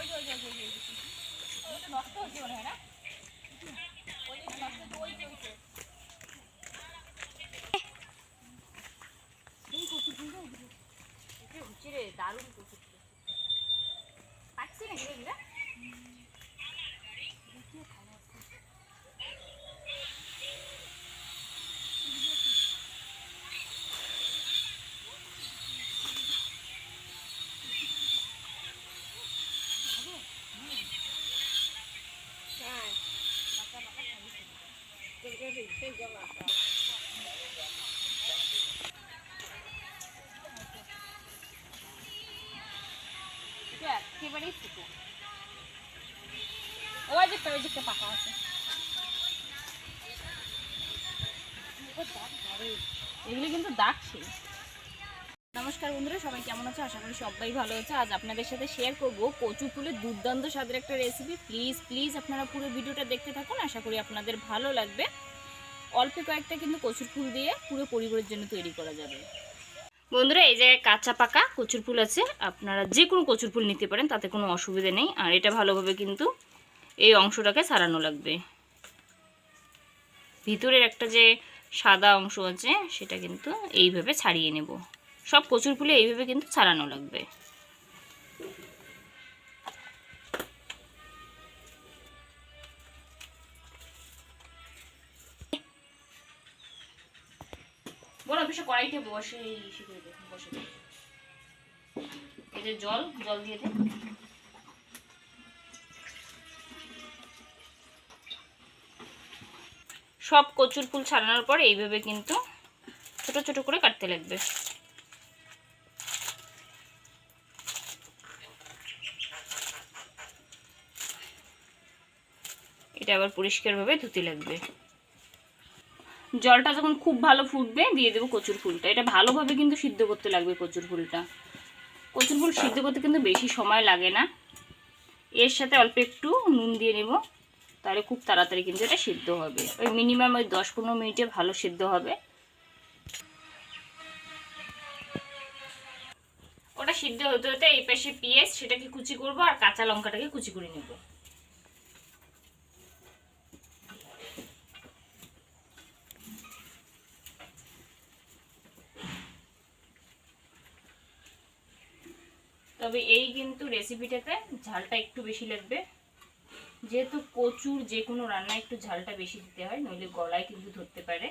মনে হয় না? ওই যে নষ্ট হচ্ছে, ওই যে, ওই যে। এই কচুর ফুলটা উঠবে। এটা উঠছে রে, দারুণ কচুর ফুল। পাকছে নাকি রে এগুলা? এটা এগুলো কিন্তু নমস্কার বন্ধুরা, সবাই কেমন আছো? আশা করি সবাই ভালো আছে। আজ আপনাদের সাথে শেয়ার করব কচু ফুলের দুর্দান্ত স্বাদের একটা রেসিপি প্লিজ প্লিজ আপনারা পুরো ভিডিওটা দেখতে থাকুন। আশা করি আপনাদের ভালো লাগবে। অল্প কয়েকটা কিন্তু কচুর ফুল দিয়ে পুরো পরিবারের জন্য তৈরি করা যাবে। বন্ধুরা, এই জায়গায় কাঁচা পাকা কচুর ফুল আছে, আপনারা যে কোনো কচুর ফুল নিতে পারেন, তাতে কোনো অসুবিধা নেই। আর এটা ভালোভাবে কিন্তু এই অংশটাকে ছাড়ানো লাগবে। ভিতরের একটা যে সাদা অংশ আছে, সেটা কিন্তু এইভাবে ছাড়িয়ে নেব। সব কচুর ফুলে এইভাবে কিন্তু ছাড়ানো লাগবে। বলো অফিসে কড়াইতে বসে বসে জল জল দিয়ে সব কচুর ফুল ছাড়ানোর পর এইভাবে কিন্তু ছোট ছোট করে কাটতে লাগবে। এটা আবার পরিষ্কারভাবে ধুতে লাগবে। জলটা যখন খুব ভালো ফুটবে, দিয়ে দেবো কচুর ফুলটা। এটা ভালোভাবে কিন্তু সিদ্ধ করতে লাগবে কচুর ফুলটা। কচুর ফুল সিদ্ধ করতে কিন্তু বেশি সময় লাগে না। এর সাথে অল্প একটু নুন দিয়ে নেব, তাহলে খুব তাড়াতাড়ি কিন্তু এটা সিদ্ধ হবে। ওই মিনিমাম ওই দশ পনেরো মিনিটে ভালো সিদ্ধ হবে। ওটা সিদ্ধ হতে হতে এই পাশে পেঁয়াজ, সেটাকে কুচি করব, আর কাঁচা লঙ্কাটাকে কুচি করে নেব। তবে এই কিন্তু রেসিপিটাতে ঝালটা একটু বেশি লাগবে। যেহেতু কচুর যে কোনো রান্নায় একটু ঝালটা বেশি দিতে হয় নইলে গলায় কিন্তু ধরতে পারে।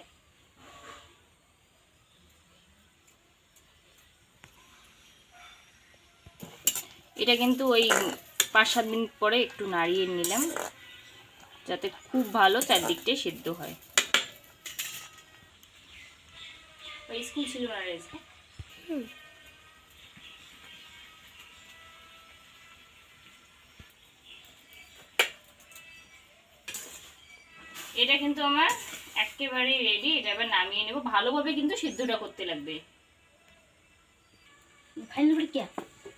এটা কিন্তু ওই পাঁচ সাত মিনিট পরে একটু নাড়িয়ে নিলাম যাতে খুব ভালো চারদিকটাই সেদ্ধ হয়। ওই স্কুল ছিল না রেসে এটা কিন্তু আমার একেবারে রেডি এটা এবার নামিয়ে নেব। ভালোভাবে কিন্তু সিদ্ধটা করতে লাগবে। ফাইনাল পরীক্ষা?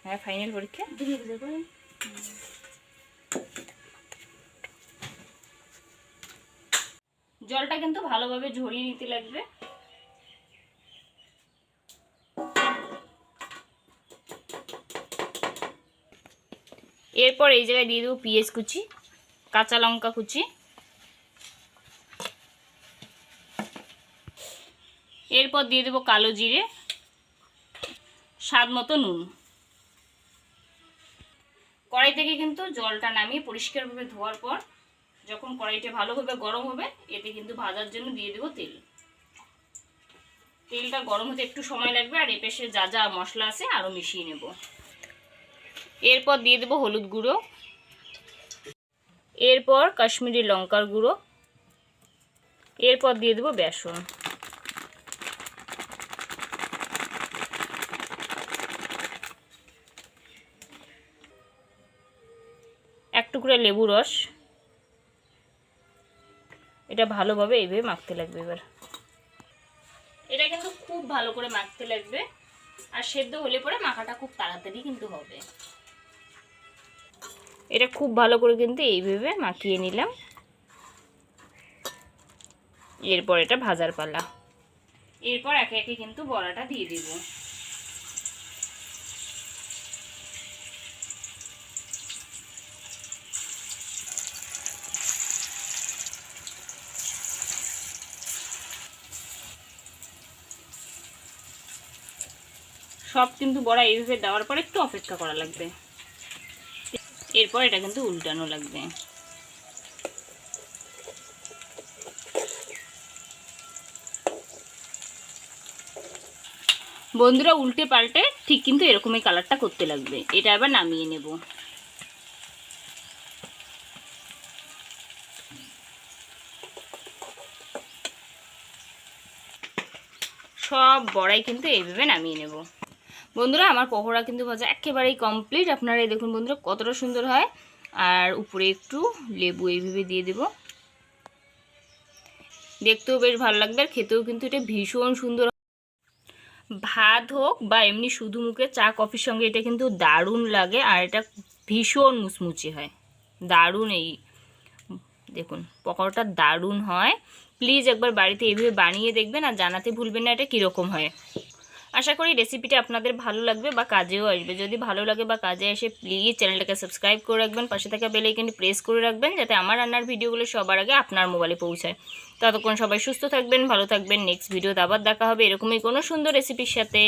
হ্যাঁ ফাইনাল পরীক্ষা। জলটা কিন্তু ভালোভাবে ঝরিয়ে নিতে লাগবে। এরপর এই জায়গায় দিয়ে দেবো পেঁয়াজ কুচি কাঁচা লঙ্কা কুচি। এরপর দিয়ে দেবো কালো জিরে, স্বাদ মতো নুন। কড়াই থেকে কিন্তু জলটা নামিয়ে পরিষ্কারভাবে ধোয়ার পর যখন কড়াইটা ভালোভাবে গরম হবে, এতে কিন্তু ভাজার জন্য দিয়ে দেবো তেল। তেলটা গরম হতে একটু সময় লাগবে, আর এপেশে যা যা মশলা আছে আরও মিশিয়ে নেব। এরপর দিয়ে দেবো হলুদ গুঁড়ো। এরপর কাশ্মীরি লঙ্কার গুঁড়ো। এরপর দিয়ে দেবো বেসন। টুকরা লেবু রস। এটা ভালোভাবে এইভাবে মাখতে লাগবে এবার। এটা কিন্তু খুব ভালো করে মাখতে লাগবে। আর সেদ্ধ হলে পরে মাখাটা খুব তাড়াতাড়ি কিন্তু হবে। এটা খুব ভালো করে কিন্তু এইভাবে মাখিয়ে নিলাম। এরপর এটা ভাজার পালা। এরপর একে একে কিন্তু বড়াটা দিয়ে দিব। সব কিন্তু বড়া এইভাবে দেওয়ার পর একটু অপেক্ষা করা লাগবে। এরপর এটা কিন্তু উল্টানো লাগবে। বন্ধুরা উল্টে পাল্টে ঠিক কিন্তু এরকমই কালারটা করতে লাগবে। এটা আবার নামিয়ে নেব। সব বড়াই কিন্তু এইভাবে নামিয়ে নেব। বন্ধুরা, আমার পকোড়া কিন্তু ভাজা একেবারেই কমপ্লিট আপনারা এই দেখুন বন্ধুরা, কতটা সুন্দর হয়। আর উপরে একটু লেবু এইভাবে দিয়ে দেব। দেখতেও বেশ ভালো লাগবে, আর খেতেও কিন্তু এটা ভীষণ সুন্দর ভাত হোক বা এমনি শুধু মুখে চা, কফির সঙ্গে, এটা কিন্তু দারুণ লাগে, আর এটা ভীষণ মুচমুচি হয়। দারুণ এই, দেখুন, পকোড়াটা দারুণ হয়। প্লিজ একবার বাড়িতে এইভাবে বানিয়ে দেখবেন, আর জানাতে ভুলবেন না এটা কীরকম হয়। আশা করি রেসিপিটা আপনাদের ভালো লাগবে বা কাজেও আসবে। যদি ভালো লাগে বা কাজে আসে প্লিজ চ্যানেলটাকে সাবস্ক্রাইব করে রাখবেন, পাশে থাকা বেল কিন্তু প্রেস করে রাখবেন, যাতে আমার রান্নার ভিডিওগুলো সবার আগে আপনার মোবাইলে পৌঁছায়। ততক্ষণ সবাই সুস্থ থাকবেন, ভালো থাকবেন। নেক্সট ভিডিওতে আবার দেখা হবে। এরকমই কোনো সুন্দর রেসিপির সাথে।